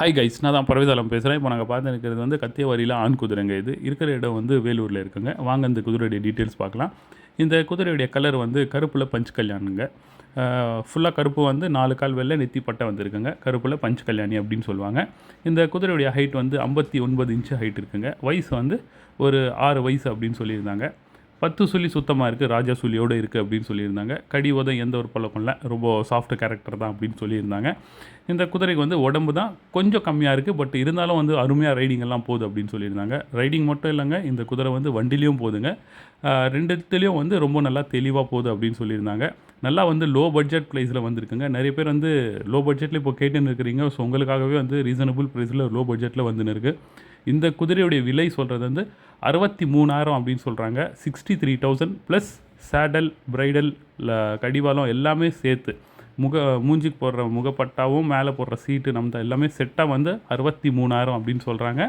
Hi guys நான் தான் பரவிதாலம் பேசுகிறேன் இப்போ நாங்கள் பார்த்து இருக்கிறது வந்து கத்தியவாரியில் ஆண் குதிரைங்க. இது இருக்கிற இடம் வந்து வேலூரில் இருக்குங்க. வாங்க இந்த குதிரையுடைய டீட்டெயில்ஸ் பார்க்கலாம். இந்த குதிரையுடைய கலர் வந்து கருப்பில் பஞ்ச் கல்யாணுங்க. ஃபுல்லாக கருப்பு வந்து நாலு கால் வெள்ளை நெத்தி பட்டை வந்திருக்குங்க. கருப்பில் பஞ்ச் கல்யாணி அப்படின்னு சொல்லுவாங்க. இந்த குதிரையுடைய ஹைட் வந்து ஐம்பத்தி ஒன்பது இன்ச்சு ஹைட் இருக்குங்க. வயசு வந்து ஒரு ஆறு வயசு அப்படின்னு சொல்லியிருந்தாங்க. பத்து சொல்லி சுத்தமாக இருக்குது ராஜா சொல்லியோடு இருக்குது அப்படின்னு சொல்லியிருந்தாங்க. கடி உதம் எந்த ஒரு பழக்கம் இல்லை ரொம்ப சாஃப்ட் கேரக்டர் தான் அப்படின்னு சொல்லியிருந்தாங்க. இந்த குதிரைக்கு வந்து உடம்பு தான் கொஞ்சம் கம்மியாக இருக்குது பட் இருந்தாலும் வந்து அருமையாக ரைடிங்கெல்லாம் போகுது அப்படின்னு சொல்லியிருந்தாங்க. ரைடிங் மட்டும் இல்லைங்க இந்த குதிரை வந்து வண்டிலையும் போதுங்க ரெண்டுத்துலேயும் வந்து ரொம்ப நல்லா தெளிவாக போகுது அப்படின்னு சொல்லியிருந்தாங்க. நல்லா வந்து லோ பட்ஜெட் ப்ரைஸில் வந்திருக்குங்க. நிறைய பேர் வந்து லோ பட்ஜெட்டில் இப்போ கேட்டுன்னு இருக்கிறீங்க ஸோ உங்களுக்காகவே வந்து ரீசனபிள் ப்ரைஸில் லோ பட்ஜெட்டில் வந்துன்னு இருக்குது இந்த குதிரையுடைய விலை சொல்கிறது வந்து அறுபத்தி மூணாயிரம் அப்படின்னு சொல்கிறாங்க sixty three thousand plus saddle bridle கடிவாளம் எல்லாமே சேர்த்து. முக மூஞ்சிக்கு போடுற முகப்பட்டாவும் மேலே போடுற சீட்டு நம்ம எல்லாமே செட்டாக வந்து அறுபத்தி மூணாயிரம் அப்படின்னு சொல்கிறாங்க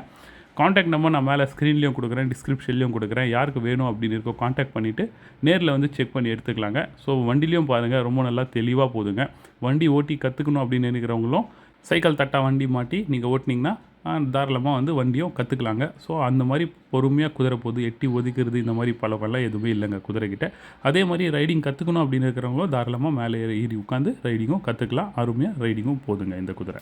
காண்டாக்ட் நம்பர் நான் மேலே ஸ்க்ரீன்லேயும் கொடுக்குறேன் டிஸ்கிரிப்ஷன்லேயும் கொடுக்குறேன். யாருக்கு வேணும் அப்படின்னு இருக்கோ காண்டாக்ட் பண்ணிவிட்டு நேரில் வந்து செக் பண்ணி எடுத்துக்கலாங்க. ஸோ வண்டிலையும் பாருங்கள் ரொம்ப நல்லா தெளிவாக போதுங்க. வண்டி ஓட்டி கற்றுக்கணும் அப்படின்னு நினைக்கிறவங்களும் சைக்கிள் தட்டா வண்டி மாட்டி நீங்கள் ஓட்டினீங்கன்னா தாராளமாக வந்து வண்டியும் கற்றுக்கலாங்க ஸோ அந்த மாதிரி பொறுமையாக குதிரை போது எட்டி ஒதுக்கிறது இந்த மாதிரி பழக்கம்லாம் எதுவுமே இல்லைங்க குதிரைக்கிட்ட. அதே மாதிரி ரைடிங் கற்றுக்கணும் அப்படின்னு இருக்கிறவங்களும் தாராளமாக மேலே ஏறி உட்காந்து ரைடிங்கும் கற்றுக்கலாம் அருமையாக ரைடிங்கும் போதுங்க இந்த குதிரை.